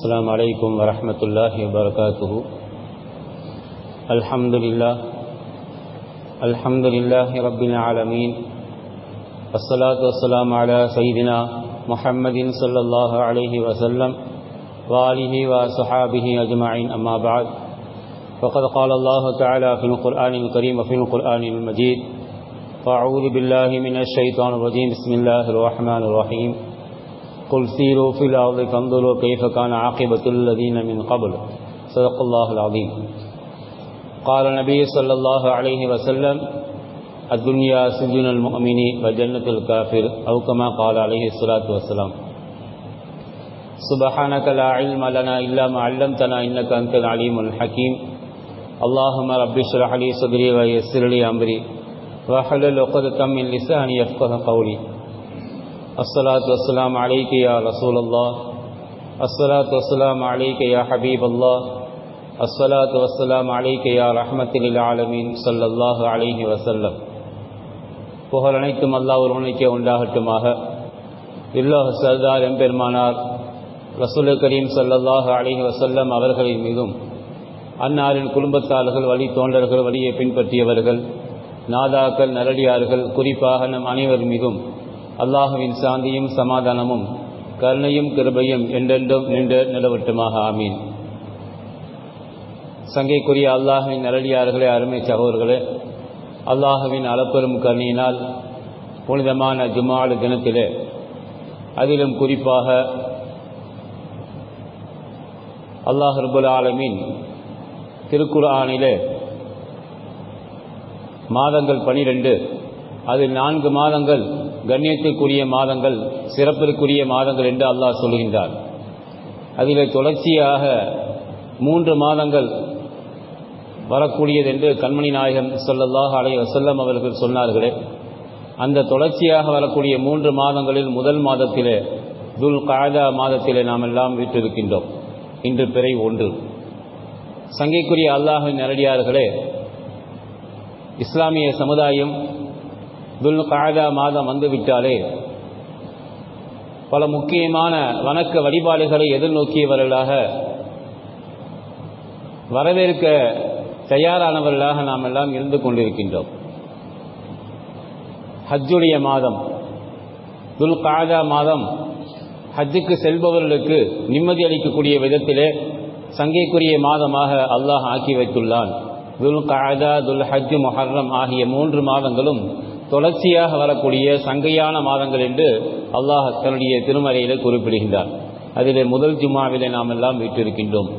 السلام علیکم ورحمۃ اللہ وبرکاتہ۔ الحمد للہ الحمد للہ رب العالمین۔ السلاۃ والسلام علی سیدنا محمد صلی اللہ علیہ وسلم والی و وصحابہ اجمعین، اما بعد۔ فقد قال اللہ تعالیٰ فی القرآن الکریم وفی القرآن المجید۔ فاعوذ باللہ من الشیطان الرجیم، بسم اللہ الرحمن الرحیم۔ قل سیروا فی الارض فانظروا کیف کان عاقبت الذین من قبل. صدق اللہ العظیم. قال نبی صلی اللہ علیہ وسلم، الدنیا سجن المؤمن و جنت الكافر او کما قال علیہ الصلاة والسلام. سبحانك لا علم لنا الا ما علمتنا انك انت العليم الحكيم اللهم رب اشرح لي صدري ويسر لي امري واحلل عقدة من لساني يفقهوا قولي الصلاة والسلام عليك يا رسول الله الصلاة والسلام عليك يا حبيب الله الصلاة والسلام عليك يا رحمة للعالمين صلى الله عليه وسلم புகழ் அனைத்தும் அல்லாஹ் ஒருவனுக்கே உண்டாகட்டுமாக இல்லோக சர்தார் எம்பெருமானார் ரசூல் கரீம் சல்லல்லாஹு அலிஹி வசல்லம் அவர்களின் மீதும் அன்னாரின் குடும்பத்தார்கள் வழி தோன்றர்கள் வழியை பின்பற்றியவர்கள் நாதாக்கள் நரடியார்கள் குறிப்பாக நம் அனைவர் மீதும் அல்லாஹுவின் சாந்தியும் சமாதானமும் கருணையும் கிருபையும் என்றென்றும் நின்று நிலவட்டுமாக. ஆமீன். சங்கைக்குரிய அல்லாஹுவின் அரடியார்களே அருமை சகோதர்களே அல்லாஹுவின் அளப்பெரும் கருணையினால் புனிதமான ஜுமாடு தினத்திலே அதிலும் குறிப்பாக அல்லாஹ் ரபுல் ஆலமின் திருக்குர்ஆனிலே மாதங்கள் பனிரெண்டு அதில் நான்கு மாதங்கள் கண்ணியத்திற்குரிய மாதங்கள் சிறப்பிற்குரிய மாதங்கள் என்று அல்லாஹ் சொல்கின்றார். அதில் தொடர்ச்சியாக மூன்று மாதங்கள் வரக்கூடியது என்று கண்மணி நாயகம் சொல்லல்லாஹ் அலை வசல்லம் அவர்கள் சொன்னார்களே. அந்த தொடர்ச்சியாக வரக்கூடிய மூன்று மாதங்களில் முதல் மாதத்திலே துல் காயதா மாதத்திலே நாம் எல்லாம் வீட்டிருக்கின்றோம் இன்று பிறை ஒன்று. சங்கைக்குரிய அல்லாஹின் நேரடியார்களே இஸ்லாமிய சமுதாயம் துல் காதா மாதம் வந்துவிட்டாலே பல முக்கியமான வணக்க வழிபாடுகளை எதிர்நோக்கியவர்களாக வரவேற்க தயாரானவர்களாக நாம் எல்லாம் இருந்து கொண்டிருக்கின்றோம். ஹஜ்ஜுடைய மாதம் துல் காதா மாதம் ஹஜ்ஜுக்கு செல்பவர்களுக்கு நிம்மதி அளிக்கக்கூடிய விதத்திலே சங்கைக்குரிய மாதமாக அல்லாஹ் ஆக்கி வைத்துள்ளான். துல் காதா துல் ஹஜ் மொஹர்ரம் ஆகிய மூன்று மாதங்களும் தொடர்ச்சியாக வரக்கூடிய சங்கையான மாதங்கள் என்று அல்லாஹ் தன்னுடைய திருமறையிலே குறிப்பிடுகின்றார். அதிலே முதல் ஜும்மாவிலே நாம் எல்லாம் வீட்டிருக்கின்றோம்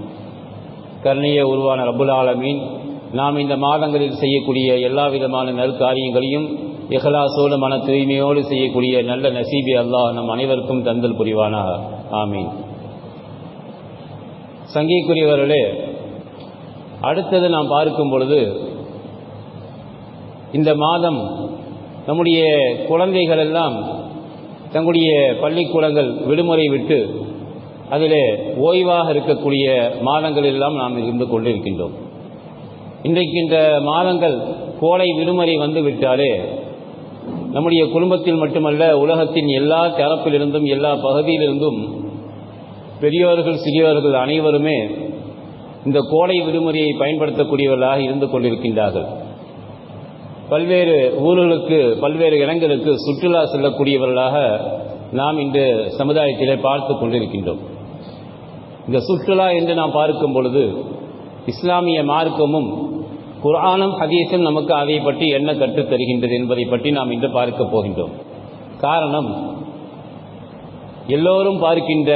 கருணைய உருவான ரபுல் ஆலமீன் நாம் இந்த மாதங்களில் செய்யக்கூடிய எல்லா விதமான நற்காரியங்களையும் இஹலாசோடு மன தூய்மையோடு செய்யக்கூடிய நல்ல நசீபி அல்லாஹ் நம் அனைவருக்கும் தந்தல் புரிவானாக. ஆமீன். சங்கிக்குரியவர்களே அடுத்தது நாம் பார்க்கும் பொழுது இந்த மாதம் நம்முடைய குழந்தைகள் எல்லாம் தங்களுடைய பள்ளிக்கூடங்கள் விடுமுறை விட்டு அதில் ஓய்வாக இருக்கக்கூடிய மாதங்கள் எல்லாம் நாம் இருந்து கொண்டிருக்கின்றோம். இன்றைக்கு இந்த மாதங்கள் கோடை விடுமுறை வந்து விட்டாலே நம்முடைய குடும்பத்தில் மட்டுமல்ல உலகத்தின் எல்லா தரப்பிலிருந்தும் எல்லா பகுதியிலிருந்தும் பெரியோர்கள் சிறியவர்கள் அனைவருமே இந்த கோடை விடுமுறையை பயன்படுத்தக்கூடியவர்களாக இருந்து கொண்டிருக்கின்றார்கள். பல்வேறு ஊர்களுக்கு பல்வேறு இடங்களுக்கு சுற்றுலா செல்லக்கூடியவர்களாக நாம் இன்று சமுதாயத்திலே பார்த்து கொண்டிருக்கின்றோம். இந்த சுற்றுலா என்று நாம் பார்க்கும் பொழுது இஸ்லாமிய மார்க்கமும் குரானும் ஹதீஸும் நமக்கு அதை பற்றி என்ன கற்றுத் தருகின்றது என்பதை பற்றி நாம் இன்று பார்க்க போகின்றோம். காரணம் எல்லோரும் பார்க்கின்ற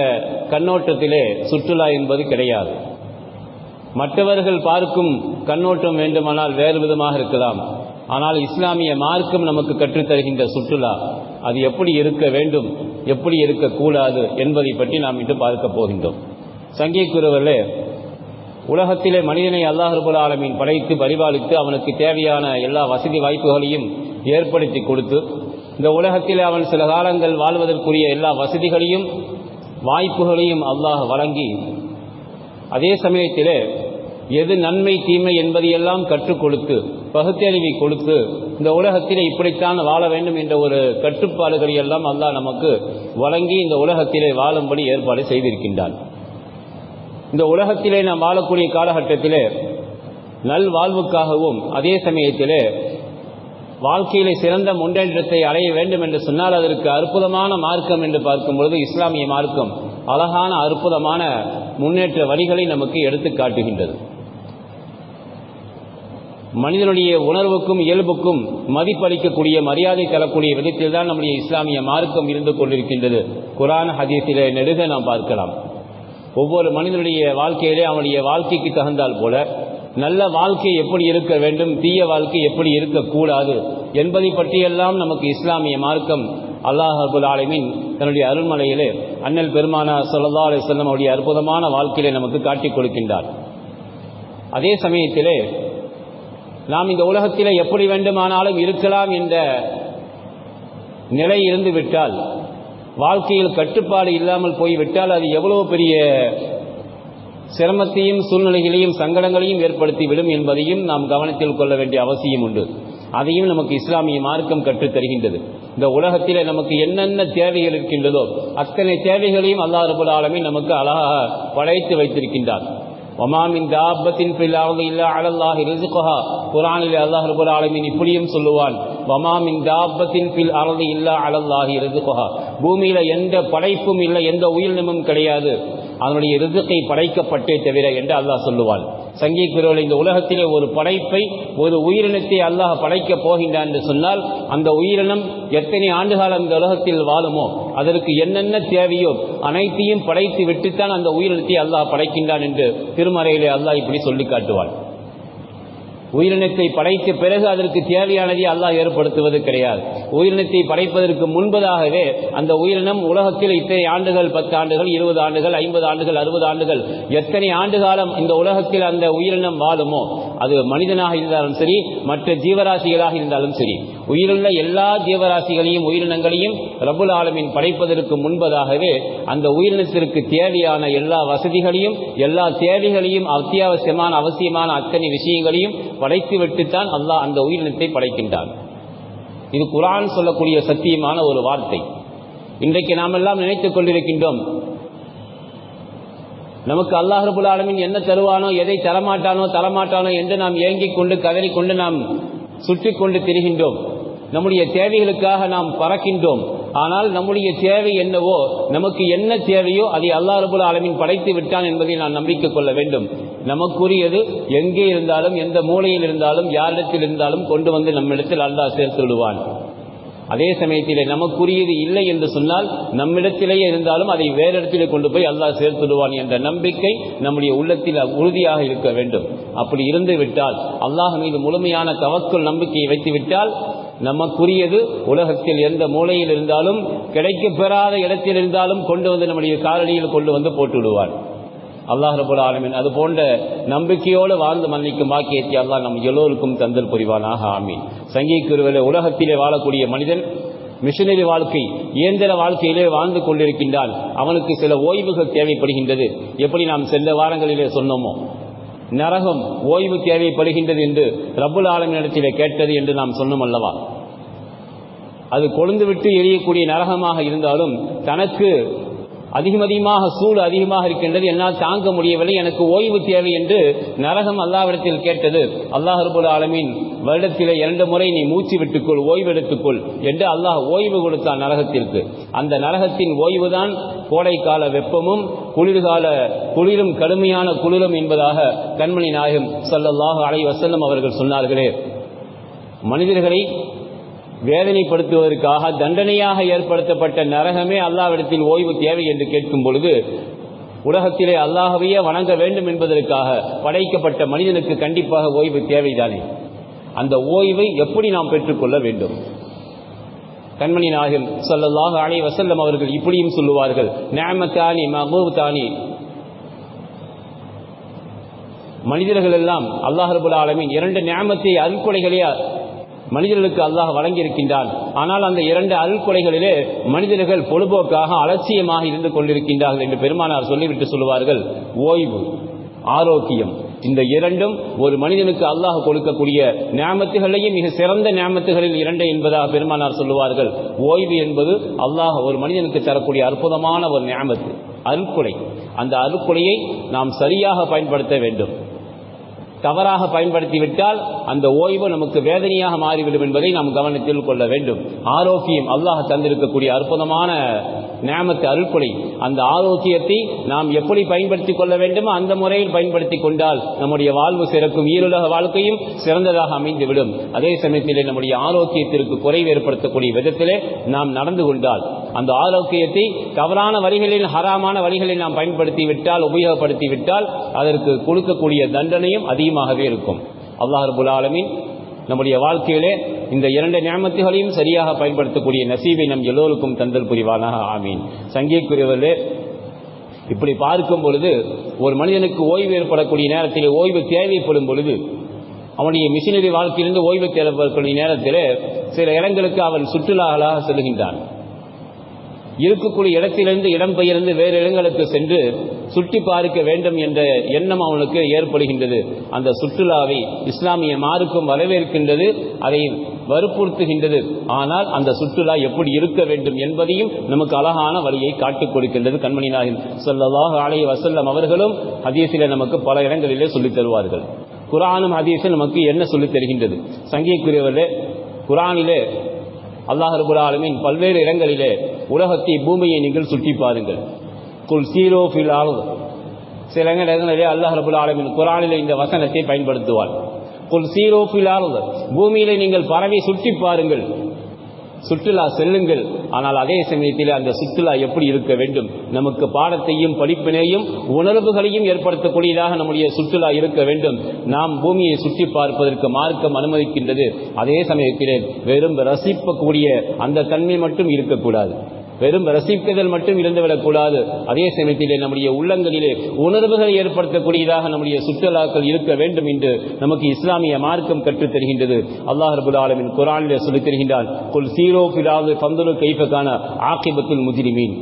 கண்ணோட்டத்திலே சுற்றுலா என்பது கிடையாது. மற்றவர்கள் பார்க்கும் கண்ணோட்டம் வேண்டுமானால் வேறு விதமாக இருக்கலாம். ஆனால் இஸ்லாமிய மார்க்கம் நமக்கு கற்றுத்தருகின்ற சுற்றுலா அது எப்படி இருக்க வேண்டும் எப்படி இருக்கக்கூடாது என்பதை பற்றி நாம் இன்று பார்க்க போகின்றோம். சங்கிக்குறவர்களே உலகத்திலே மனிதனை அல்லாஹர்புல் ஆலமீன் படைத்து பரிபாலித்து அவனுக்கு தேவையான எல்லா வசதி வாய்ப்புகளையும் ஏற்படுத்தி கொடுத்து இந்த உலகத்தில் அவன் சில காலங்கள் வாழ்வதற்குரிய எல்லா வசதிகளையும் வாய்ப்புகளையும் அல்லாஹ் வழங்கி அதே சமயத்திலே எது நன்மை தீமை என்பதையெல்லாம் கற்றுக் கொடுத்து பகுத்தறிவை கொடுத்து இந்த உலகத்திலே இப்படித்தான் வாழ வேண்டும் என்ற ஒரு கட்டுப்பாடுகளை எல்லாம் அல்லாஹ் நமக்கு வழங்கி இந்த உலகத்திலே வாழும்படி ஏற்பாடு செய்திருக்கின்றான். இந்த உலகத்திலே நாம் வாழக்கூடிய காலகட்டத்திலே நல்வாழ்வுக்காகவும் அதே சமயத்திலே வாழ்க்கையிலே சிறந்த முன்னேற்றத்தை அடைய வேண்டும் என்று சொன்னால் அதற்கு அற்புதமான மார்க்கம் என்று பார்க்கும் பொழுது இஸ்லாமிய மார்க்கம் அழகான அற்புதமான முன்னேற்ற வழிகளை நமக்கு எடுத்து காட்டுகின்றது. மனிதனுடைய உணர்வுக்கும் இயல்புக்கும் மதிப்பளிக்கக்கூடிய மரியாதை தரக்கூடிய விதத்தில் தான் நம்முடைய இஸ்லாமிய மார்க்கம் இருந்து கொண்டிருக்கின்றது. குரான் ஹதீஸிலே நெடுக நாம் பார்க்கலாம். ஒவ்வொரு மனிதனுடைய வாழ்க்கையிலே அவனுடைய வாழ்க்கைக்கு தகுந்தால் போல நல்ல வாழ்க்கை எப்படி இருக்க வேண்டும் தீய வாழ்க்கை எப்படி இருக்கக்கூடாது என்பதை பற்றியெல்லாம் நமக்கு இஸ்லாமிய மார்க்கம் அல்லாஹ் அபுல் ஆலமின் தன்னுடைய அருள்மலையிலே அண்ணல் பெருமானா சொல்லல்லா அலி செல்லம் அவருடைய அற்புதமான வாழ்க்கையிலே நமக்கு காட்டிக் கொடுக்கின்றார். அதே சமயத்திலே நாம் இந்த உலகத்தில் எப்படி வேண்டுமானாலும் இருக்கலாம் என்ற நிலை இருந்து விட்டால் வாழ்க்கையில் கட்டுப்பாடு இல்லாமல் போய்விட்டால் அது எவ்வளவு பெரிய சிரமத்தையும் சூழ்நிலைகளையும் சங்கடங்களையும் ஏற்படுத்திவிடும் என்பதையும் நாம் கவனத்தில் கொள்ள வேண்டிய அவசியம் உண்டு. அதையும் நமக்கு இஸ்லாமிய மார்க்கம் கற்றுத் தருகின்றது. இந்த உலகத்திலே நமக்கு என்னென்ன தேவைகள் இருக்கின்றதோ அத்தனை தேவைகளையும் அல்லாஹ் ரபுல் நமக்கு அழகாக படைத்து வைத்திருக்கின்றார். ஒமாமின் தாபத்தின் பில்லாவது இல்லா அலல்லாஹி ரிசுகஹா குரானில் அல்லாஹ் ரபுல் ஆலமீன் இப்படியும் சொல்லுவான் வமாமின் தாபத்தின் பில் அறது இல்லா அலல்லாஹி ரிசுகஹா பூமியில் எந்த படைப்பும் இல்லை எந்த உயிரினமும் கிடையாது அதனுடைய ரிசுக்கை படைக்கப்பட்டே தவிர என்று அல்லாஹ் சொல்லுவான் சங்கீத் இந்த உலகத்திலே ஒரு படைப்பை ஒரு உயிரினத்தை அல்லாஹ் படைக்கப் போகின்றான் என்று சொன்னால் அந்த உயிரினம் எத்தனை ஆண்டுகாலம் இந்த உலகத்தில் வாழுமோ அதற்கு என்னென்ன தேவையோ அனைத்தையும் படைத்து விட்டுத்தான் அந்த உயிரினத்தை அல்லாஹ் படைக்கின்றான் என்று திருமறையிலே அல்லாஹ் இப்படி சொல்லி காட்டுவான். உயிரினத்தை படைத்த பிறகு அதற்கு தேவையானதை அல்லாஹ் ஏற்படுத்துவது கிடையாது. உயிரினத்தை படைப்பதற்கு முன்பதாகவே அந்த உயிரினம் உலகத்தில் இத்தனை ஆண்டுகள் பத்து ஆண்டுகள் இருபது ஆண்டுகள் ஐம்பது ஆண்டுகள் அறுபது ஆண்டுகள் எத்தனை ஆண்டு காலம் இந்த உலகத்தில் அந்த உயிரினம் வாழுமோ? அது மனிதனாக இருந்தாலும் சரி மற்ற ஜீவராசிகளாக இருந்தாலும் சரி. உயிருள்ள எல்லா ஜீவராசிகளையும் உயிரினங்களையும் ரபுல் ஆலமின் படைப்பதற்கு முன்பதாகவே அந்த உயிரினத்திற்கு தேவையான எல்லா வசதிகளையும் எல்லா தேவைகளையும் அத்தியாவசியமான அவசியமான அத்தனை விஷயங்களையும் படைத்துவிட்டுத்தான் அல்லாஹ் அந்த உயிரினத்தை படைக்கின்றான். இது குரான் சொல்லக்கூடிய சத்தியமான ஒரு வார்த்தை. இன்றைக்கு நாம் எல்லாம் நினைத்துக் கொண்டிருக்கின்றோம் நமக்கு அல்லாஹ் ரபுல் ஆலமின் என்ன தருவானோ எதை தரமாட்டானோ தரமாட்டானோ என்று நாம் ஏங்கிக் கொண்டு கதறிக்கொண்டு நாம் சுற்றி கொண்டு திரிகின்றோம். நம்முடைய தேவைகளுக்காக நாம் பறக்கின்றோம். ஆனால் நம்முடைய தேவை என்னவோ நமக்கு என்ன தேவையோ அதை அல்லா ரபுல் ஆலமின் படைத்து விட்டான் என்பதை நான் நம்பிக்கை கொள்ள வேண்டும். நமக்குரியது எங்கே இருந்தாலும் எந்த மூலையில் இருந்தாலும் யாரிடத்தில் இருந்தாலும் கொண்டு வந்து நம்மிடத்தில் அல்லாஹ் சேர்த்து விடுவான். அதே சமயத்திலே நமக்குரியது இல்லை என்று சொன்னால் நம்மிடத்திலேயே இருந்தாலும் அதை வேறு இடத்திலே கொண்டு போய் அல்லாஹ் சேர்த்துடுவான் என்ற நம்பிக்கை நம்முடைய உள்ளத்தில் உறுதியாக இருக்க வேண்டும். அப்படி இருந்து விட்டால் அல்லாஹ் மீது முழுமையான தவக்குள் நம்பிக்கையை வைத்து விட்டால் நமக்குரியது உலகத்தில் எந்த மூலையில் இருந்தாலும் கிடைக்கப் பெறாத இடத்தில் இருந்தாலும் கொண்டு வந்து நம்முடைய காலடியில் கொண்டு வந்து போட்டுவிடுவான். அல்லாஹ் ரபுல் ஆலமின் அது போன்ற நம்பிக்கையோடு வாழ்ந்து மன்னிக்கும் பாக்கியத்தை அல்லாஹ் நம் எல்லோருக்கும் தந்தல் புரிவானாக ஆமீன். சங்கீக்குருவிலே உலகத்திலே வாழக்கூடிய மனிதன் மிஷனரி வாழ்க்கை இயந்திர வாழ்க்கையிலே வாழ்ந்து கொண்டிருக்கின்றான் அவனுக்கு சில ஓய்வுகள் தேவைப்படுகின்றது. எப்படி நாம் சென்ற வாரங்களிலே சொன்னோமோ நரகம் ஓய்வு தேவைப்படுகின்றது என்று ரபுல் ஆலமினிடத்திலே கேட்டது என்று நாம் சொன்னோம் அல்லவா? அது கொழுந்து விட்டு எரியக்கூடிய நரகமாக இருந்தாலும் தனக்கு அதிகம் அதிகமாக சூடு அதிகமாக இருக்கின்றது. என்னால் தாங்க முடியவில்லை. எனக்கு ஓய்வு தேவை என்று நரகம் அல்லாவிடத்தில் கேட்டது. அல்லாஹ் ரபுல் வருடத்தில் இரண்டு முறை நீ மூச்சு விட்டுக்கொள் ஓய்வு எடுத்துக்கொள் என்று அல்லாஹ் ஓய்வு கொடுத்தான் நரகத்திற்கு. அந்த நரகத்தின் ஓய்வுதான் கோடைக்கால வெப்பமும் குளிர்கால குளிரும் கடுமையான குளிரும் என்பதாக கண்மணி நாயகம் சல்லல்லாஹு அலை வசல்லம் அவர்கள் சொன்னார்களே. மனிதர்களை வேதனைப்படுத்துவதற்காக தண்டனையாக ஏற்படுத்தப்பட்ட நரகமே அல்லாவிடத்தில் ஓய்வு தேவை என்று கேட்கும் பொழுது உலகத்திலே அல்லாஹவையே வணங்க வேண்டும் என்பதற்காக படைக்கப்பட்ட மனிதனுக்கு கண்டிப்பாக ஓய்வு தேவைதானே? அந்த ஓய்வை எப்படி நாம் பெற்றுக்கொள்ள வேண்டும்? கண்மணி நாயகம் சொல்லல்லாஹு அலை வசல்லம் அவர்கள் இப்படியும் சொல்லுவார்கள் நேமத்தானி மகூத்தானி மனிதர்கள் எல்லாம் அல்லாஹ் ஆலமின் இரண்டு நியாமத்தை அருள்கொலைகளே மனிதர்களுக்கு அல்லாஹ் வழங்கியிருக்கின்றான். ஆனால் அந்த இரண்டு அருள்கொலைகளிலே மனிதர்கள் பொழுதுபோக்காக அலட்சியமாக இருந்து கொண்டிருக்கின்றார்கள் என்று பெருமானார் சொல்லிவிட்டு சொல்லுவார்கள். ஓய்வு ஆரோக்கியம் இந்த இரண்டும் ஒரு மனிதனுக்கு அல்லாஹ் கொடுக்கக்கூடிய ஞாமத்துகளையும் மிக சிறந்த ஞாமத்துகளில் இரண்டை என்பதாக பெருமானார் சொல்லுவார்கள். ஓய்வு என்பது அல்லாஹ் ஒரு மனிதனுக்கு தரக்கூடிய அற்புதமான ஒரு ஞாமத்து அருக்குலை அந்த அருக்குலையை நாம் சரியாக பயன்படுத்த வேண்டும். தவறாக பயன்படுத்திவிட்டால் அந்த ஓய்வு நமக்கு வேதனையாக மாறிவிடும் என்பதை நாம் கவனத்தில் கொள்ள வேண்டும். ஆரோக்கியம் அல்லாஹ் தந்திருக்கக்கூடிய அற்புதமான நேமத்து அருள்கொலை அந்த ஆரோக்கியத்தை நாம் எப்படி பயன்படுத்திக் கொள்ள வேண்டுமோ அந்த முறையில் பயன்படுத்திக் கொண்டால் நம்முடைய வாழ்வு சிறக்கும் ஈருலக வாழ்க்கையும் சிறந்ததாக அமைந்துவிடும். அதே சமயத்திலே நம்முடைய ஆரோக்கியத்திற்கு குறைவு ஏற்படுத்தக்கூடிய விதத்திலே நாம் நடந்து கொண்டால் அந்த ஆரோக்கியத்தை தவறான வழிகளில் ஹராமான வழிகளில் நாம் பயன்படுத்தி விட்டால் உபயோகப்படுத்தி விட்டால் அதற்கு கொடுக்கக்கூடிய தண்டனையும் அதிகமாகவே இருக்கும். அல்லாஹ் ரபுல் ஆலமீன் நம்முடைய வாழ்க்கையிலே இந்த இரண்டு நியமத்துகளையும் சரியாக பயன்படுத்தக்கூடிய நசீவை நம் எல்லோருக்கும் தந்தல் புரிவானாக. ஆமீன். சங்கிக்குரியவர்களே இப்படி பார்க்கும் பொழுது ஒரு மனிதனுக்கு ஓய்வு ஏற்படக்கூடிய நேரத்தில் ஓய்வு தேவைப்படும் பொழுது அவனுடைய மிஷினரி வாழ்க்கையிலிருந்து ஓய்வு தேவைப்படக்கூடிய நேரத்தில் சில இடங்களுக்கு அவன் சுற்றுலாகளாக செல்கின்றான். இருக்கக்கூடிய இடத்திலிருந்து இடம்பெயர்ந்து வேறு இடங்களுக்கு சென்று சுட்டி பார்க்க வேண்டும் என்ற எண்ணம் அவனுக்கு ஏற்படுகின்றது. அந்த சுற்றுலாவை இஸ்லாமிய மாறுக்கும் வரவேற்கின்றது அதை வற்புறுத்துகின்றது. ஆனால் அந்த சுற்றுலா எப்படி இருக்க வேண்டும் என்பதையும் நமக்கு அழகான வழியை காட்டிக் கொடுக்கின்றது கண்மணி நாயகம். சொல்லதாக ஆலய வசல்லம் அவர்களும் ஹதீஸிலே நமக்கு பல இடங்களிலே சொல்லித் தருவார்கள். குரானும் ஹதீஸும் நமக்கு என்ன சொல்லித் தருகின்றது? சங்கிக்குரியவர்களே குரானிலே அல்லாஹ் ரபுல் பல்வேறு இடங்களிலே உலகத்தை பூமியை நீங்கள் சுற்றி பாருங்கள். குல் சீரோ ஃபில் ஆகுது சில இடங்களிலே அல்லாஹ் ரபுல் ஆலமின் குரானில் இந்த வசனத்தை பயன்படுத்துவார். குல் சீரோ ஃபில் ஆகுது பூமியிலே நீங்கள் பறவை சுற்றி பாருங்கள். சுற்றுலா செல்லுங்கள். ஆனால் அதே சமயத்தில் அந்த சுற்றுலா எப்படி இருக்க வேண்டும்? நமக்கு பாடத்தையும் படிப்பினையும் உணர்வுகளையும் ஏற்படுத்தக்கூடியதாக நம்முடைய சுற்றுலா இருக்க வேண்டும். நாம் பூமியை சுற்றி பார்ப்பதற்கு மார்க்கம் அனுமதிக்கின்றது. அதே சமயத்தில் வெறும் ரசிப்பக்கூடிய அந்த தன்மை மட்டும் இருக்கக்கூடாது. வெறும் ரசிப்பதில் மட்டும் இருந்துவிடக்கூடாது அதே சமயத்திலே நம்முடைய உள்ளங்களிலே உணர்வுகளை ஏற்படுத்தக்கூடியதாக நம்முடைய சுற்றுலாக்கள் இருக்க வேண்டும் என்று நமக்கு இஸ்லாமிய மார்க்கம் கற்றுத் தருகின்றது. அல்லாஹ் ரபுல் ஆலமின் குரானிலே சொல்லித் தருகின்றான் குல் சீரோ பிலாது பந்துரு கைஃபக்கான ஆக்கிபத்துல் முஜிரிமீன்.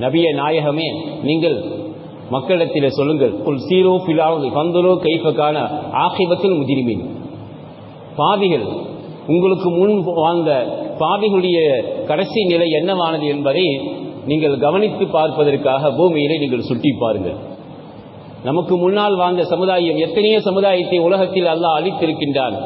நபிய நாயகமே நீங்கள் மக்களிடத்தில் சொல்லுங்கள் குல் சீரோ பிலாவது பந்துரு கைஃபக்கான ஆக்கிபத்துல் முஜிரிமீன். பாவிகள் உங்களுக்கு முன் வாழ்ந்த பாவிகளுடைய கடைசி நிலை என்னவானது என்பதை நீங்கள் கவனித்து பார்ப்பதற்காக பூமியிலே நீங்கள் சுட்டி பாருங்கள். நமக்கு முன்னால் வாழ்ந்த சமுதாயம் எத்தனையோ சமுதாயத்தை உலகத்தில் அல்லாஹ் அளித்திருக்கின்றான்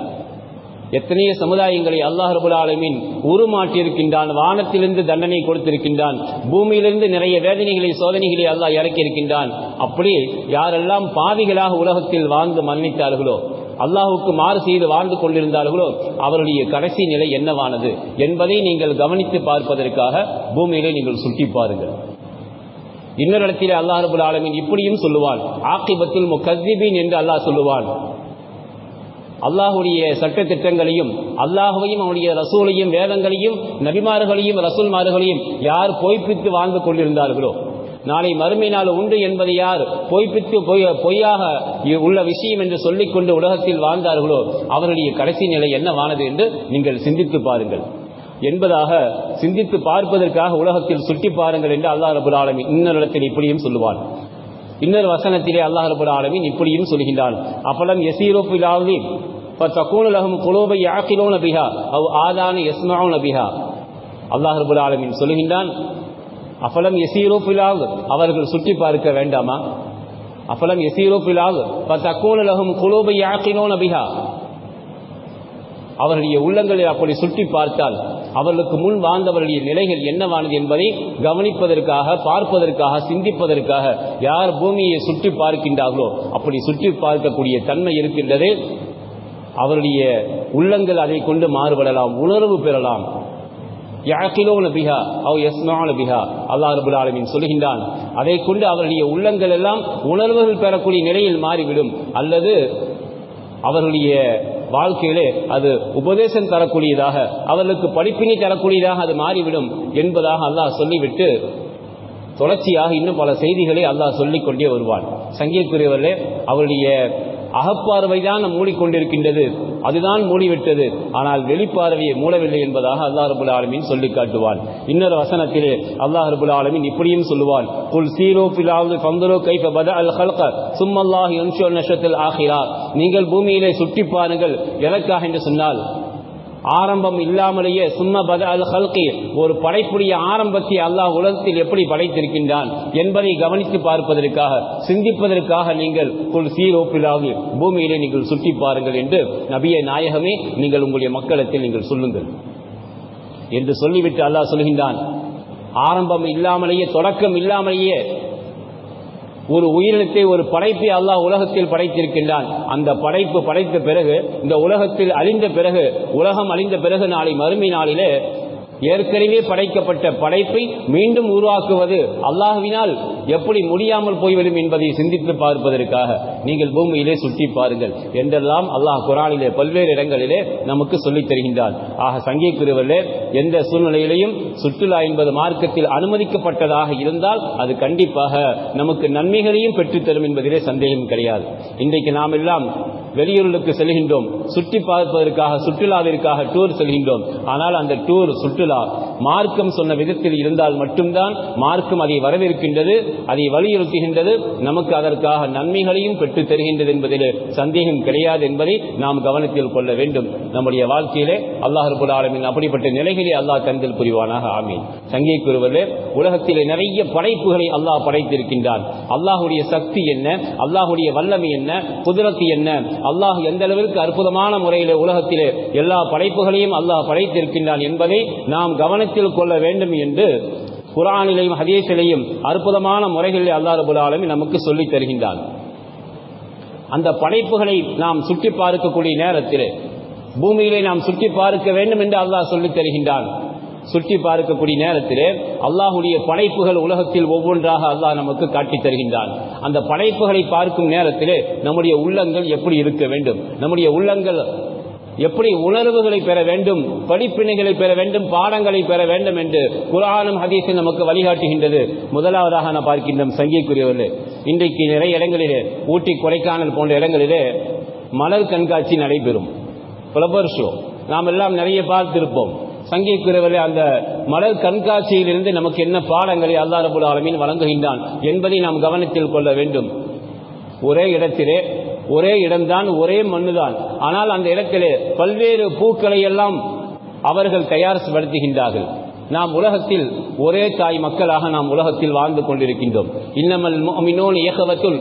எத்தனையோ சமுதாயங்களை அல்லாஹ் ரபுல் உருமாற்றியிருக்கின்றான் வானத்திலிருந்து தண்டனை கொடுத்திருக்கின்றான் பூமியிலிருந்து நிறைய வேதனைகளை சோதனைகளை அல்லாஹ் இறக்கியிருக்கின்றான். அப்படி யாரெல்லாம் பாவிகளாக உலகத்தில் வாழ்ந்து மன்னித்தார்களோ அல்லாஹுக்கு மாறு செய்து வாழ்ந்து கொண்டிருந்தார்களோ அவருடைய கடைசி நிலை என்னவானது என்பதை நீங்கள் கவனித்து பார்ப்பதற்காக பூமியிலே நீங்கள் சுட்டி பாருங்கள். இன்னொரு இடத்திலே அல்லாஹ் ரபுல் ஆலமின் இப்படியும் சொல்லுவான் ஆக்கிபத்தில் முகசிபின் என்று அல்லாஹ் சொல்லுவான். அல்லாஹுடைய சட்ட திட்டங்களையும் அல்லாஹுவையும் அவனுடைய ரசூலையும் வேதங்களையும் நபிமார்களையும் ரசூல்மார்களையும் யார் பொய்ப்பித்து வாழ்ந்து கொண்டிருந்தார்களோ நாளை மறுமை நாள் உண்டு என்பதை யார்? பொய்ப்பித்து பொய் பொய்யாக உள்ள விஷயம் என்று சொல்லிக்கொண்டு உலகத்தில் வாழ்ந்தார்களோ அவருடைய கடைசி நிலை என்னவானது என்று நீங்கள் சிந்தித்து பாருங்கள். என்பதாக சிந்தித்து பார்ப்பதற்காக உலகத்தில் சுட்டி பாருங்கள் என்று அல்லாஹ் ரபுல் ஆலமின் இன்னொரு இடத்தில் இப்படியும் சொல்லுவான். இன்னொரு வசனத்திலே அல்லாஹ் ரபுல் ஆலமின் இப்படியும் சொல்கின்றான். அப்பலம் எசீரோப்பிலாவது தக்கூன லகும் குலோபை யாக்கிலோன பிஹா அவ் ஆதான எஸ்மாவுன பிஹா. அல்லாஹ் ரபுல் ஆலமின் சொல்கின்றான் அஃபலம் எசீரோ பிலாகு அவர்கள் சுற்றி பார்க்க வேண்டாமா? அஃபலம் எசீரோ பிலாகு தக்கூன லகும் குலோபை யாக்கிலோன பிஹா. அவருடைய உள்ளங்களை அப்படி சுற்றி பார்த்தால் அவர்களுக்கு முன் வாழ்ந்தவர்களுடைய நிலைகள் என்னவானது என்பதை கவனிப்பதற்காக பார்ப்பதற்காக சிந்திப்பதற்காக யார் பூமியை சுற்றி பார்க்கின்றார்களோ அப்படி சுற்றி பார்க்கக்கூடிய தன்மை இருக்கின்றது. அவருடைய உள்ளங்கள் அதை கொண்டு மாறுபடலாம் உணர்வு பெறலாம். யாக்கிலோன பிஹா அவ் எஸ்மான பிஹா. அல்லா ரபுல் ஆலமின் சொல்கின்றான் அதை கொண்டு அவருடைய உள்ளங்கள் எல்லாம் உணர்வுகள் பெறக்கூடிய நிலையில் மாறிவிடும். அல்லது அவர்களுடைய வாழ்க்கையிலே அது உபதேசம் தரக்கூடியதாக அவர்களுக்கு படிப்பினை தரக்கூடியதாக அது மாறிவிடும் என்பதாக அல்லாஹ் சொல்லிவிட்டு தொடர்ச்சியாக இன்னும் பல செய்திகளை அல்லாஹ் சொல்லிக் கொண்டே வருவான். சங்கீதக்குரியவர்களே அவருடைய அகப்பார்வைதான் மூடிக்கொண்டிருக்கின்றது. அதுதான் மூடிவிட்டது. ஆனால் வெளிப்பார்வையை மூடவில்லை என்பதாக அல்லாஹ் ரபுல் ஆலமின் சொல்லி காட்டுவான். இன்னொரு வசனத்திலே அல்லாஹ் ரபுல் ஆலமின் இப்படியும் சொல்லுவான். குல் சீரோ பிலாவது பந்தரோ கைஃப பத அல் ஹல்க சும்மல்லாஹ் நஷத்தில் நீங்கள் பூமியிலே சுற்றி பாருங்கள். எனக்காக என்று சொன்னால் ஆரம்பம் இல்லாமலேயே சும்ம பத அல் ஹல்கி ஒரு படைப்புடைய ஆரம்பத்தை அல்லாஹ் உலகத்தில் எப்படி படைத்திருக்கின்றான் என்பதை கவனித்து பார்ப்பதற்காக சிந்திப்பதற்காக நீங்கள் ஒரு சீரோப்பிலாகி பூமியிலே நீங்கள் சுற்றி பாருங்கள் என்று நபிய நாயகமே நீங்கள் உங்களுடைய மக்களத்தில் நீங்கள் சொல்லுங்கள். என்று சொல்லிவிட்டு அல்லாஹ் சொல்கின்றான் ஆரம்பம் இல்லாமலேயே தொடக்கம் இல்லாமலேயே ஒரு உயிரினத்தை ஒரு படைப்பை அல்லாஹ் உலகத்தில் படைத்திருக்கின்றான். அந்த படைப்பு படைத்த பிறகு இந்த உலகத்தில் அழிந்த பிறகு உலகம் அழிந்த பிறகு நாளை மறுமை நாளிலே ஏற்கனவே படைக்கப்பட்ட படைப்பை மீண்டும் உருவாக்குவது அல்லாஹுவினால் எப்படி முடியாமல் போய்விடும் என்பதை சிந்தித்து பார்ப்பதற்காக நீங்கள் பூமியிலே சுற்றி பாருங்கள் என்றெல்லாம் அல்லாஹ் குரானிலே பல்வேறு இடங்களிலே நமக்கு சொல்லித் தருகின்றான். ஆக சங்கீக்குருவிலே எந்த சூழ்நிலையிலையும் சுற்றுலா என்பது மார்க்கத்தில் அனுமதிக்கப்பட்டதாக இருந்தால் அது கண்டிப்பாக நமக்கு நன்மைகளையும் பெற்றுத்தரும் என்பதிலே சந்தேகம் கிடையாது. இன்றைக்கு நாம் எல்லாம் வெளியூர்களுக்கு செல்கின்றோம் சுற்றி பார்ப்பதற்காக சுற்றுலாவிற்காக டூர் செல்கின்றோம். ஆனால் அந்த டூர் சுற்றுலா மார்க்கம் சொன்ன விதத்தில் இருந்தால் மட்டும்தான் மார்க்கம் அதை வரவேற்கின்றது அதை வலியுறுத்துகின்றது. நமக்கு அதற்காக நன்மைகளையும் பெற்றுத் தருகின்றது என்பதில் சந்தேகம் கிடையாது என்பதை நாம் கவனத்தில் கொள்ள வேண்டும். நம்முடைய வாழ்க்கையிலே அல்லாஹ் ரபுல் ஆலமின் அப்படிப்பட்ட நிலைகளை அல்லாஹ் தந்தில் புரிவானாக. ஆமீன். சங்கை கூறுவதிலே உலகத்திலே நிறைய படைப்புகளை அல்லாஹ் படைத்திருக்கின்றான். அல்லாஹுடைய சக்தி என்ன? அல்லாஹுடைய வல்லமை என்ன? குதிரத்து என்ன? அல்லாஹ் எந்த அளவிற்கு அற்புதமான முறையில் உலகத்திலே எல்லா படைப்புகளையும் அல்லாஹ் படைத்திருக்கின்றான் என்பதை நாம் கவனத்தில் கொள்ள வேண்டும் என்று குரானிலையும் ஹதீஸிலையும் அற்புதமான முறைகளில் அல்லாஹ் ரபுல் நமக்கு சொல்லித் தருகின்றான். அந்த படைப்புகளை நாம் சுற்றி பார்க்கக்கூடிய நேரத்திலே பூமியிலே நாம் சுற்றி பார்க்க வேண்டும் என்று அல்லாஹ் சொல்லித் தருகின்றான். சுற்றி பார்க்கக்கூடிய நேரத்திலே அல்லாஹுடைய படைப்புகள் உலகத்தில் ஒவ்வொன்றாக அல்லாஹ் நமக்கு காட்டித் தருகின்றான். அந்த படைப்புகளை பார்க்கும் நேரத்திலே நம்முடைய உள்ளங்கள் எப்படி இருக்க வேண்டும்? நம்முடைய உள்ளங்கள் எப்படி உணர்வுகளை பெற வேண்டும் படிப்பினைகளை பெற வேண்டும் பாடங்களை பெற வேண்டும் என்று குரானும் ஹதீஸும் நமக்கு வழிகாட்டுகின்றது. முதலாவதாக நான் பார்க்கின்றோம் சங்கிக்குரியவர்களே இன்றைக்கு நிறைய இடங்களிலே ஊட்டி கொடைக்கானல் போன்ற இடங்களிலே மலர் கண்காட்சி நடைபெறும். Flower show. நாம் எல்லாம் நிறைய பார்த்திருப்போம். சங்கிக்குரியவர்களே அந்த மலர் கண்காட்சியிலிருந்து நமக்கு என்ன பாடங்களை அல்லா ரபுல் ஆலமீன் வழங்குகின்றான் என்பதை நாம் கவனத்தில் கொள்ள வேண்டும். ஒரே இடத்திலே ஒரே இடம்தான் ஒரே மண்ணுதான். ஆனால் அந்த இடத்திலே பல்வேறு பூக்களை எல்லாம் அவர்கள் தயார்படுத்துகின்றார்கள் நாம் உலகத்தில் ஒரே தாய் மக்களாக நாம் உலகத்தில் வாழ்ந்து கொண்டிருக்கின்றோம். இன்னமல் மோமினோன் இயக்கவத்துல்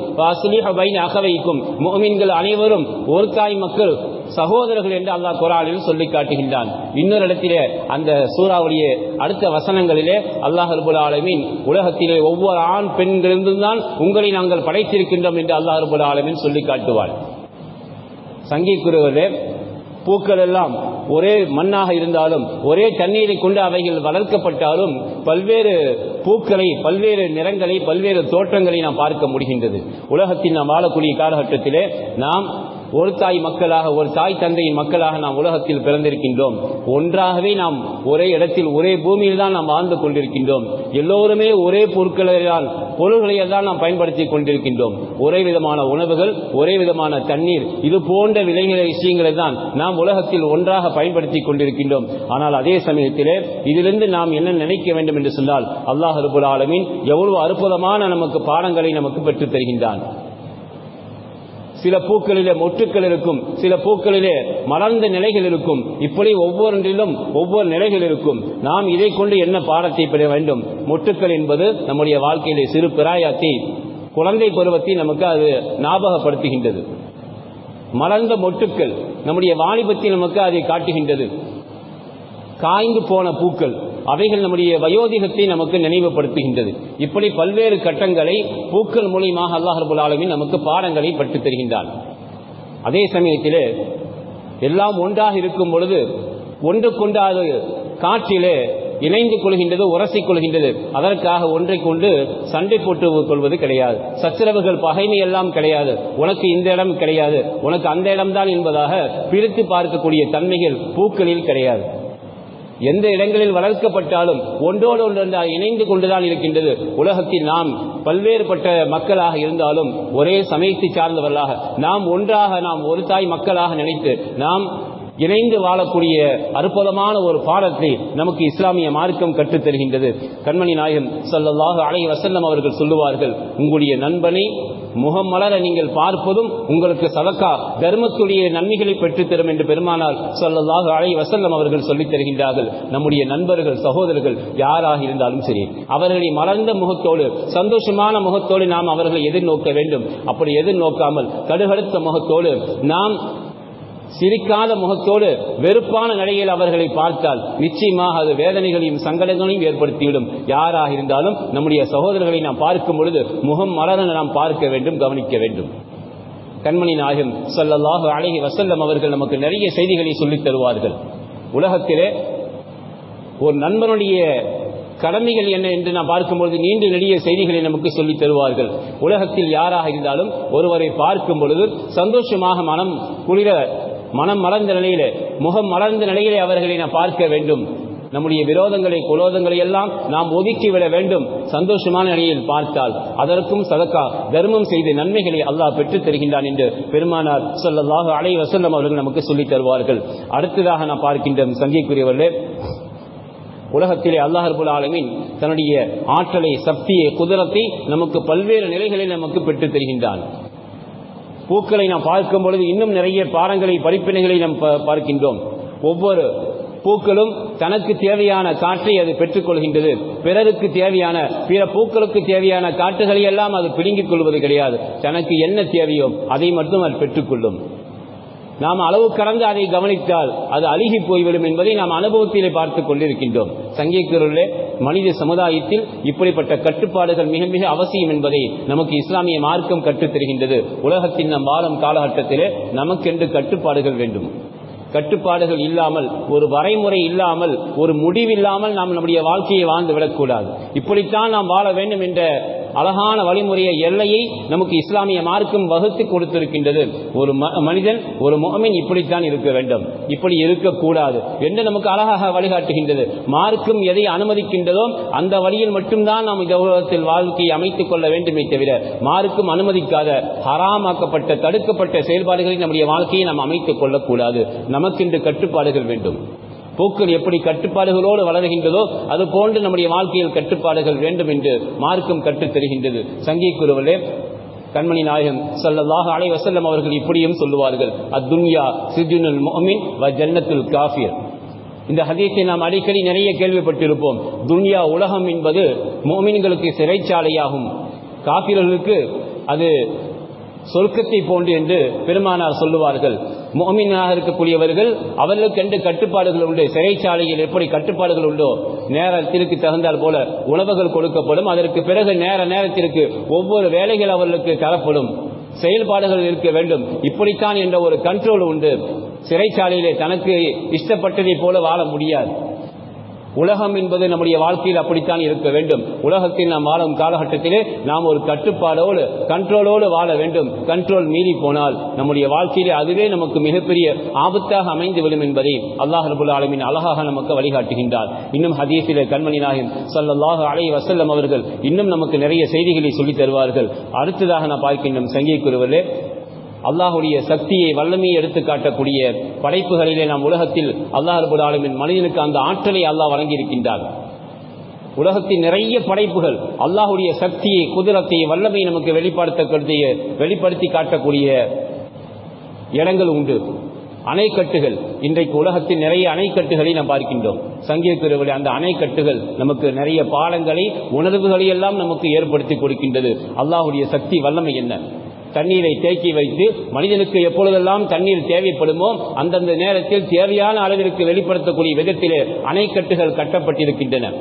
அகவைக்கும். முஃமின்கள் அனைவரும் ஒரு தாய் மக்கள் சகோதரர்கள் என்று அல்லாஹ் குரானில் சொல்லி காட்டுகின்றான். இன்னொரு இடத்திலே அந்த சூறாவுடைய அடுத்த வசனங்களிலே அல்லாஹ் ரபுல் ஆலமீன் உலகத்திலே ஒவ்வொரு ஆண் பெண்களிலிருந்தும் தான் உங்களை நாங்கள் படைத்திருக்கின்றோம் என்று அல்லாஹ் ரபுல் ஆலமீன் சொல்லி காட்டுவார். சங்கிக்குருவரே பூக்கள் எல்லாம் ஒரே மண்ணாக இருந்தாலும் ஒரே தண்ணீரை கொண்டு அவைகள் வளர்க்கப்பட்டாலும் பல்வேறு பூக்களை பல்வேறு நிறங்களை பல்வேறு தோற்றங்களை நாம் பார்க்க முடிகின்றது. உலகத்தில் நாம் வாழக்கூடிய காலகட்டத்திலே நாம் ஒரு தாய் மக்களாக ஒரு தாய் தந்தையின் மக்களாக நாம் உலகத்தில் பிறந்திருக்கின்றோம். ஒன்றாகவே நாம் ஒரே இடத்தில் ஒரே பூமியில் தான் நாம் வாழ்ந்து கொண்டிருக்கின்றோம். எல்லோருமே ஒரே பொருட்களை தான் பொருள்களை தான் நாம் பயன்படுத்தி கொண்டிருக்கின்றோம். ஒரே விதமான உணவுகள் ஒரே விதமான தண்ணீர் இது போன்ற விலைநிலை விஷயங்களை தான் நாம் உலகத்தில் ஒன்றாக பயன்படுத்தி கொண்டிருக்கின்றோம். ஆனால் அதே சமயத்திலே இதிலிருந்து நாம் என்ன நினைக்க வேண்டும் என்று சொன்னால் அல்லாஹ் அருபுல் ஆலமின் எவ்வளவு அற்புதமான நமக்கு பாடங்களை நமக்கு பெற்றுத் தருகின்றான். சில பூக்களிலே மொட்டுக்கள் இருக்கும் சில பூக்களிலே மலர்ந்த நிலைகள் இருக்கும். இப்படி ஒவ்வொன்றிலும் ஒவ்வொரு நிலைகள் இருக்கும். நாம் இதை கொண்டு என்ன பாடத்தை பெற வேண்டும்? மொட்டுக்கள் என்பது நம்முடைய வாழ்க்கையிலே சிறு பிராயத்தை. குழந்தை பருவத்தை நமக்கு அது ஞாபகப்படுத்துகின்றது. மலர்ந்த மொட்டுக்கள் நம்முடைய வாலிபத்தை நமக்கு அதை காட்டுகின்றது. காய்ந்து போன பூக்கள். அவைகள் நம்முடைய வயோதிகத்தை நமக்கு நினைவுபடுத்துகின்றது. இப்படி பல்வேறு கட்டங்களை பூக்கள் மூலியமாக அல்லாஹ் ஆலமின் நமக்கு பாடங்களை பட்டுத் தருகின்றான். அதே சமயத்திலே எல்லாம் ஒன்றாக இருக்கும் பொழுது ஒன்று கொண்டாது காற்றிலே இணைந்து கொள்கின்றது உரசிக் கொள்கின்றது. அதற்காக ஒன்றை கொண்டு சண்டை போட்டு கொள்வது கிடையாது. சச்சரவுகள் பகைமை எல்லாம் கிடையாது. உனக்கு இந்த இடம் கிடையாது. உனக்கு அந்த இடம்தான் என்பதாக பிரித்து பார்க்கக்கூடிய தன்மைகள் பூக்களில் கிடையாது. எந்த இடங்களில் வளர்க்கப்பட்டாலும் ஒன்றோடு ஒன்று இணைந்து கொண்டுதான் இருக்கின்றது. உலகத்தில் நாம் பல்வேறுபட்ட மக்களாக இருந்தாலும் ஒரே சமயத்தை சார்ந்தவர்களாக நாம் ஒன்றாக நாம் ஒரு தாய் மக்களாக நினைத்து நாம் இணைந்து வாழக்கூடிய அற்புதமான ஒரு பாடத்தை நமக்கு இஸ்லாமிய மார்க்கம் கற்றுத் தருகின்றது. கண்மணி நாயகம் சொல்லலாக அலைஹி வசந்தம் அவர்கள் சொல்லுவார்கள் உங்களுடைய நண்பனை முகம் மலர நீங்கள் பார்ப்பதும் உங்களுக்கு சதக்கா தர்மத்துடைய நன்மைகளை பெற்றுத்தரும் என்று பெருமானால் சொல்லலாக அலைஹி வசந்தம் அவர்கள் சொல்லித் தருகின்றார்கள். நம்முடைய நண்பர்கள் சகோதரர்கள் யாராக இருந்தாலும் சரி அவர்களை மலர்ந்த முகத்தோடு சந்தோஷமான முகத்தோடு நாம் அவர்களை எதிர்நோக்க வேண்டும். அப்படி எதிர்நோக்காமல் கடுகடுத்த முகத்தோடு நாம் சிரிக்காத முகத்தோடு வெறுப்பான நிலையில் அவர்களை பார்த்தால் நிச்சயமாக அது வேதனைகளையும் சங்கடங்களையும் ஏற்படுத்திவிடும். யாராக இருந்தாலும் நம்முடைய சகோதரர்களை நாம் பார்க்கும் பொழுது முகம் மலர நாம் பார்க்க வேண்டும் கவனிக்க வேண்டும். கண்மணி நாயகம் ஸல்லல்லாஹு அழகி வசல்லம் அவர்கள் நமக்கு நிறைய செய்திகளை சொல்லித் தருவார்கள். உலகத்திலே ஒரு நண்பனுடைய கடமைகள் என்ன என்று நாம் பார்க்கும்பொழுது நீண்ட நெடிய செய்திகளை நமக்கு சொல்லித் தருவார்கள். உலகத்தில் யாராக இருந்தாலும் ஒருவரை பார்க்கும் பொழுது சந்தோஷமாக மனம் குளிர மனம் மலர்ந்த நிலையிலே முகம் மலர்ந்த நிலையிலே அவர்களை நாம் பார்க்க வேண்டும். நம்முடைய விரோதங்களை குலோதங்களை எல்லாம் நாம் ஒதுக்கிவிட வேண்டும். சந்தோஷமான நிலையில் பார்த்தால் அதற்கும் சதக்கா தர்மம் செய்து நன்மைகளை அல்லாஹ் பெற்றுத் தருகின்றான் என்று பெருமானார் ஸல்லல்லாஹு அலை வஸல்லம் அவர்கள் நமக்கு சொல்லித் தருவார்கள். அடுத்ததாக நான் பார்க்கின்ற சங்கைக்குரியவர்களே உலகத்திலே அல்லாஹர்புல் ஆலமின் தன்னுடைய ஆற்றலை சக்தியை குதிரத்தை நமக்கு பல்வேறு நிலைகளை நமக்கு பெற்றுத் தருகின்றான். பூக்களை நாம் பார்க்கும் பொழுது இன்னும் நிறைய பாடங்களை படிப்பினைகளை நாம் பார்க்கின்றோம். ஒவ்வொரு பூக்களும் தனக்கு தேவையான காற்றை அது பெற்றுக்கொள்கின்றது பிறருக்கு தேவையான பிற பூக்களுக்கு தேவையான காற்றுகளை எல்லாம் அது பிடுங்கிக் கொள்வது கிடையாது. தனக்கு என்ன தேவையோ அதை மட்டும் அது பெற்றுக்கொள்ளும் நாம் அளவு கடந்து அதை கவனித்தால் அது அழுகி போய்விடும் என்பதை நாம் அனுபவத்திலே பார்த்துக் கொண்டிருக்கின்றோம். சங்கீக்கருளே மனித சமுதாயத்தில் இப்படிப்பட்ட கட்டுப்பாடுகள் மிக மிக அவசியம் என்பதை நமக்கு இஸ்லாமிய மார்க்கம் கற்றுத் தருகின்றது. உலகத்தின் நம் வாழும் காலகட்டத்திலே நமக்கென்று கட்டுப்பாடுகள் வேண்டும். கட்டுப்பாடுகள் இல்லாமல் ஒரு வரைமுறை இல்லாமல் ஒரு முடிவில்லாமல் நாம் நம்முடைய வாழ்க்கையை வாழ்ந்து விடக்கூடாது. இப்படித்தான் நாம் வாழ வேண்டும் என்ற அழகான வழிமுறையை எல்லையை நமக்கு இஸ்லாமிய மார்க்கம் வகுத்து கொடுத்திருக்கின்றது. ஒரு ம- மனிதன் ஒரு முகமின் இப்படித்தான் இருக்க வேண்டும். இப்படி இருக்கக்கூடாது. என்று நமக்கு அழகாக வழிகாட்டுகின்றது. மார்க்கம் எதை அனுமதிக்கின்றதோ அந்த வழியில் மட்டும்தான் நாம் இந்த உலகத்தில் வாழ்க்கையை அமைத்துக் கொள்ள வேண்டுமே தவிர மார்க்கம் அனுமதிக்காத ஹராமாக்கப்பட்ட தடுக்கப்பட்ட செயல்பாடுகளை நம்முடைய வாழ்க்கையை நாம் அமைத்துக் கொள்ளக்கூடாது. நமக்கு இன்று கட்டுப்பாடுகள் வேண்டும். பூக்கள் எப்படி கட்டுப்பாடுகளோடு வளர்கின்றதோ அது போன்று நம்முடைய வாழ்க்கையில் கட்டுப்பாடுகள் வேண்டும் என்று மார்க்கம் கற்றுத் தருகின்றது. சங்கீக்குருவிலே கண்மணி நாயகம் ஸல்லல்லாஹு அலை வசல்லம் அவர்கள் இப்படியும் சொல்லுவார்கள். அத்துன்யா சிஜுனுல் மோமின் வ ஜன்னத்துல் காஃபியர் இந்த ஹதீஸை நாம் அடிக்கடி நிறைய கேள்விப்பட்டிருப்போம். துன்யா உலகம் என்பது மோமின்களுக்கு சிறைச்சாலையாகும். காபிர்களுக்கு அது சொர்க்கத்தை போன்று என்று பெருமானார் சொல்லுவார்கள். மோமினாக இருக்கக்கூடியவர்கள் அவர்களுக்கு எந்த கட்டுப்பாடுகள் உண்டு? சிறைச்சாலையில் எப்படி கட்டுப்பாடுகள் உண்டோ? நேரத்திற்கு தகுந்தால் போல உணவுகள் கொடுக்கப்படும். அதற்கு பிறகு நேர நேரத்திற்கு ஒவ்வொரு வேலைகள் அவர்களுக்கு தரப்படும். செயல்பாடுகள் இருக்க வேண்டும். இப்படித்தான் என்ற ஒரு கண்ட்ரோல் உண்டு. சிறைச்சாலையிலே தனக்கு இஷ்டப்பட்டதை போல வாழ முடியாது. உலகம் என்பது நம்முடைய வாழ்க்கையில் அப்படித்தான் இருக்க வேண்டும். உலகத்தில் நாம் வாழும் காலகட்டத்திலே நாம் ஒரு கட்டுப்பாடோடு கண்ட்ரோலோடு வாழ வேண்டும். கண்ட்ரோல் மீறி போனால் நம்முடைய வாழ்க்கையிலே அதுவே நமக்கு மிகப்பெரிய ஆபத்தாக அமைந்துவிடும் என்பதை அல்லாஹ் ரபுல் ஆலமின் அழகாக நமக்கு வழிகாட்டுகின்றார். இன்னும் ஹதீஸிலே கண்மணி நாயகம் ஸல்லல்லாஹு அலை வஸல்லம் அவர்கள் இன்னும் நமக்கு நிறைய செய்திகளை சொல்லித் தருவார்கள். அடுத்ததாக நான் பார்க்கின்றோம் சங்கீக்குருவிலே அல்லாஹுடைய சக்தியை வல்லமையை எடுத்து காட்டக்கூடிய படைப்புகளிலே நாம் உலகத்தில் அல்லாஹ் ரபுல் ஆலமின் மனிதனுக்கு அந்த ஆற்றலை அல்லாஹ் வழங்கியிருக்கின்றார். உலகத்தின் நிறைய படைப்புகள் அல்லாஹுடைய சக்தியை குதிரத்தை வல்லமையை நமக்கு வெளிப்படுத்தக்கூடிய வெளிப்படுத்தி காட்டக்கூடிய இடங்கள் உண்டு. அணைக்கட்டுகள். இன்றைக்கு உலகத்தின் நிறைய அணைக்கட்டுகளை நாம் பார்க்கின்றோம். சங்கீத திருவிழா அந்த அணைக்கட்டுகள் நமக்கு நிறைய பாலங்களை உணர்வுகளை எல்லாம் நமக்கு ஏற்படுத்தி கொடுக்கின்றது. அல்லாஹுடைய சக்தி வல்லமை என்ன? தண்ணீரை தேக்கி வைத்து மனிதனுக்கு எப்பொழுதெல்லாம் தண்ணீர் தேவைப்படுமோ அந்தந்த நேரத்தில் தேவையான அளவிற்கு வெளிப்படுத்தக்கூடிய விதத்திலே அணைக்கட்டுகள் கட்டப்பட்டிருக்கின்றன.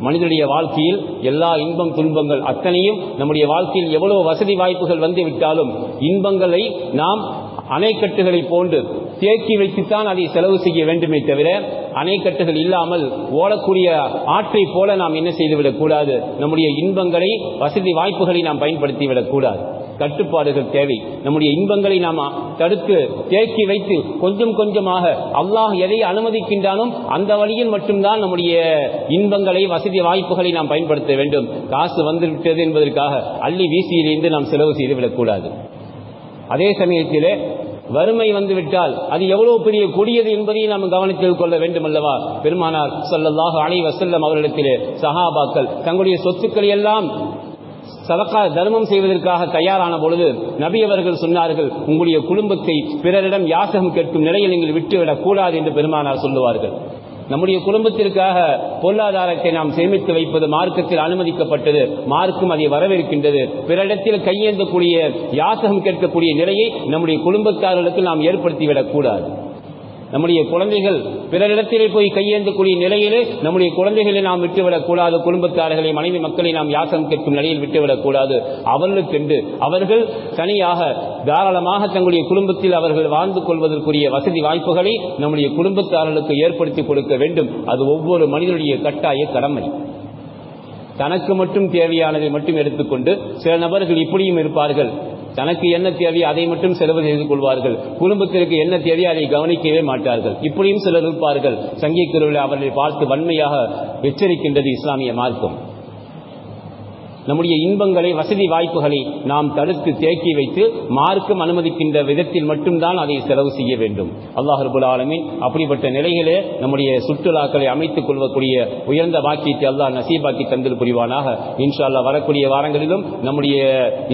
மனிதனுடைய வாழ்க்கையில் எல்லா இன்பம் துன்பங்கள் அத்தனையும் நம்முடைய வாழ்க்கையில் எவ்வளவு வசதி வாய்ப்புகள் வந்து விட்டாலும் இன்பங்களை நாம் அணைக்கட்டுகளை போன்று தேக்கி வைத்துத்தான் அதை செலவு செய்ய வேண்டுமே தவிர அணைக்கட்டுகள் இல்லாமல் ஓடக்கூடிய ஆற்றை போல நாம் என்ன செய்துவிடக் கூடாது? நம்முடைய இன்பங்களை வசதி வாய்ப்புகளை நாம் பயன்படுத்திவிடக் கூடாது. கட்டுப்பாடுகள் தேவை. நம்முடைய இன்பங்களை நாம் தடுத்து தேக்கி வைத்து கொஞ்சம் கொஞ்சமாக அல்லாஹ் எதை அனுமதிக்கின்றாலும் அந்த வழியில் மட்டும்தான் நம்முடைய இன்பங்களை வசதி வாய்ப்புகளை நாம் பயன்படுத்த வேண்டும். காசு வந்துவிட்டது என்பதற்காக அள்ளி வீசியிலிருந்து நாம் செலவு செய்துவிடக்கூடாது அதே சமயத்திலே வறுமை வந்துவிட்டால் அது எவ்வளவு பெரிய கொடியது என்பதையும் நாம் கவனத்தில் கொள்ள வேண்டும் அல்லவா பெருமானார் சொல்லல்லாக அலை வசல்லம் அவர்களிடத்திலே சஹாபாக்கள் தங்களுடைய சொத்துக்களை எல்லாம் சதக்கா தர்மம் செய்வதற்காக தயாரான பொழுது நபி அவர்கள் சொன்னார்கள் உங்களுடைய குடும்பத்தை பிறரிடம் யாசகம் கேட்கும் நிலையில் நீங்கள் விட்டுவிடக் கூடாது என்று பெருமானார் சொல்லுவார்கள். நம்முடைய குடும்பத்திற்காக பொருளாதாரத்தை நாம் சேமித்து வைப்பது மார்க்கத்தில் அனுமதிக்கப்பட்டது மார்க்கும் அதை வரவேற்கின்றது. பிறரிடத்தில் கையேந்தக்கூடிய யாசகம் கேட்கக்கூடிய நிலையை நம்முடைய குடும்பத்தார்களுக்கு நாம் ஏற்படுத்திவிடக் கூடாது. நம்முடைய குழந்தைகள் பிறரிடத்திலே போய் கையேந்தக்கூடிய நிலையிலே நம்முடைய குழந்தைகளை நாம் விட்டுவிடக்கூடாது குடும்பத்தார்களை மனைவி மக்களை நாம் யாசம் கேட்கும் நிலையில் விட்டுவிடக்கூடாது அவர்களுக்கென்று அவர்கள் தனியாக தாராளமாக தங்களுடைய குடும்பத்தில் அவர்கள் வாழ்ந்து கொள்வதற்குரிய வசதி வாய்ப்புகளை நம்முடைய குடும்பத்தார்களுக்கு ஏற்படுத்தி கொடுக்க வேண்டும். அது ஒவ்வொரு மனிதனுடைய கட்டாய கடமை. தனக்கு மட்டும் தேவையானதை மட்டும் எடுத்துக்கொண்டு சில நபர்கள் இப்படியும் இருப்பார்கள். தனக்கு என்ன தேவையோ அதை மட்டும் செலவு செய்து கொள்வார்கள். குடும்பத்திற்கு என்ன தேவையோ அதை கவனிக்கவே மாட்டார்கள். இப்படியும் சிலர் இருப்பார்கள். சங்கீக்குருவில் அவர்களை பார்த்து வன்மையாக எச்சரிக்கின்றது இஸ்லாமிய மார்க்கம். நம்முடைய இன்பங்களை வசதி வாய்ப்புகளை நாம் தடுத்து தேக்கி வைத்து மார்க்கம் அனுமதிக்கின்ற விதத்தில் மட்டும்தான் அதை செலவு செய்ய வேண்டும். அல்லாஹர்புல் ஆலமின் அப்படிப்பட்ட நிலையிலே நம்முடைய சுற்றுலாக்களை அமைத்துக் கொள்ளக்கூடிய உயர்ந்த வாக்கியத்தை அல்லாஹ் நசீபாக்கி தந்தில் புரிவானாக. இன்ஷா அல்லா வரக்கூடிய வாரங்களிலும் நம்முடைய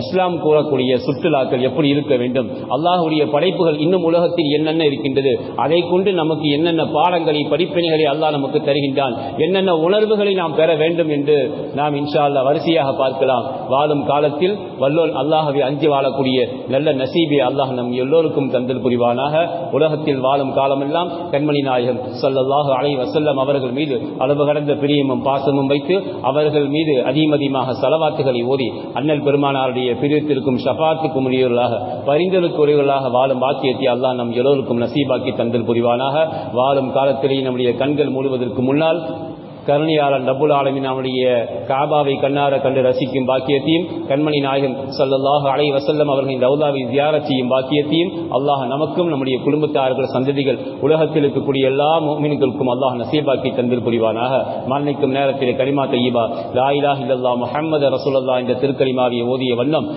இஸ்லாம் கூறக்கூடிய சுற்றுலாக்கள் எப்படி இருக்க வேண்டும்? அல்லாஹுடைய படைப்புகள் இன்னும் உலகத்தில் என்னென்ன இருக்கின்றது? அதை கொண்டு நமக்கு என்னென்ன பாடங்களை படிப்பினைகளை அல்லாஹ் நமக்கு தருகின்றான்? என்னென்ன உணர்வுகளை நாம் பெற வேண்டும் என்று நாம் இன்ஷா அல்லாஹ் வரிசையாக பார்க்கலாம். வாழும் காலத்தில் வல்லோல் அல்லாஹவை அஞ்சு வாழக்கூடிய நல்ல நசீபை அல்லாஹ் நம் எல்லோருக்கும் தந்தல் புரிவானாக. உலகத்தில் வாழும் காலமெல்லாம் கண்மணி நாயகம் ஸல்லல்லாஹு அலை வசல்லம் அவர்கள் மீது அளவு கடந்த பிரியமும் பாசமும் வைத்து அவர்கள் மீது அதிகமதிகமாக செலவாத்துகளை ஓதி அண்ணல் பெருமானாருடைய பிரியத்திற்கும் ஷபாத்துக்கும் உரியவர்களாக பரிந்தலுக்கு உரியவர்களாக வாழும் பாக்கியத்தை அல்லாஹ் நம் எல்லோருக்கும் நசீபாக்கி தந்தல் புரிவானாக. வாழும் காலத்திலேயே நம்முடைய கண்கள் மூடுவதற்கு முன்னால் கருணையாளன் ரபுல் ஆலமின் அவனுடைய காபாவை கண்ணார கண்டு ரசிக்கும் பாக்கியத்தையும் கண்மணி நாயகம் ஸல்லல்லாஹு அலை வசல்லம் அவர்களின் ரவுதாவை தியாரத் செய்யும் பாக்கியத்தையும் அல்லாஹ் நமக்கும் நம்முடைய குடும்பத்தார்கள் சந்ததிகள் உலகத்தில் இருக்கக்கூடிய எல்லா முஃமின்களுக்கும் அல்லாஹ் நசீபாக்கி தந்தில் புரிவானாக. மரணிக்கும் நேரத்தில் கரிமா தையீபா லா இல்லல்லா முஹம்மது ரசூலுல்லாஹ் என்ற திருக்கலிமாவை ஓதிய வண்ணம்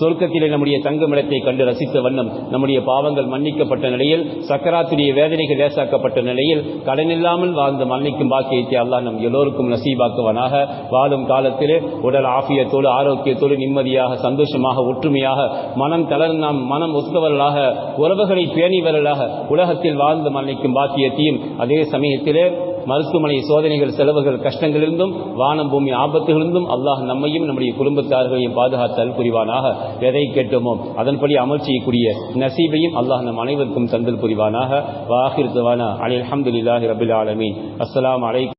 சொர்க்கத்திலே நம்முடைய தங்குமிடத்தை கண்டு ரசித்த வண்ணம் நம்முடைய பாவங்கள் மன்னிக்கப்பட்ட நிலையில் சக்கராத்துடைய வேதனைகள் லேசாக்கப்பட்ட நிலையில் கடனில்லாமல் வாழ்ந்த மன்னிக்கும் பாக்கியத்தை அல்லாஹ் நம் எல்லோருக்கும் நசீபாக்குவனாக. வாழும் காலத்திலே உடல் ஆஃபியத்தோடு ஆரோக்கியத்தோடு நிம்மதியாக சந்தோஷமாக ஒற்றுமையாக மனம் தளர் நாம் மனம் ஒத்தவர்களாக உறவுகளை பேணிவர்களாக உலகத்தில் வாழ்ந்து மன்னிக்கும் பாக்கியத்தையும் அதே சமயத்திலே மருத்துவமனை சோதனைகள் செலவுகள் கஷ்டங்களிலிருந்தும் வானம் பூமி ஆபத்துகளிருந்தும் அல்லாஹ் நம்மையும் நம்முடைய குடும்பத்தார்களையும் பாதுகாத்தல் புரிவானாக. எதை கேட்டோமோ அதன்படி அமல் செய்யக்கூடிய நசீபையும் அல்லாஹ் நம் அனைவருக்கும் தந்தல் புரிவானாக. வாஹிர் தவானா. அலி அலமதுல்லாஹி ரபுல் ஆலமீன். அஸ்லாம் அலைக்கும்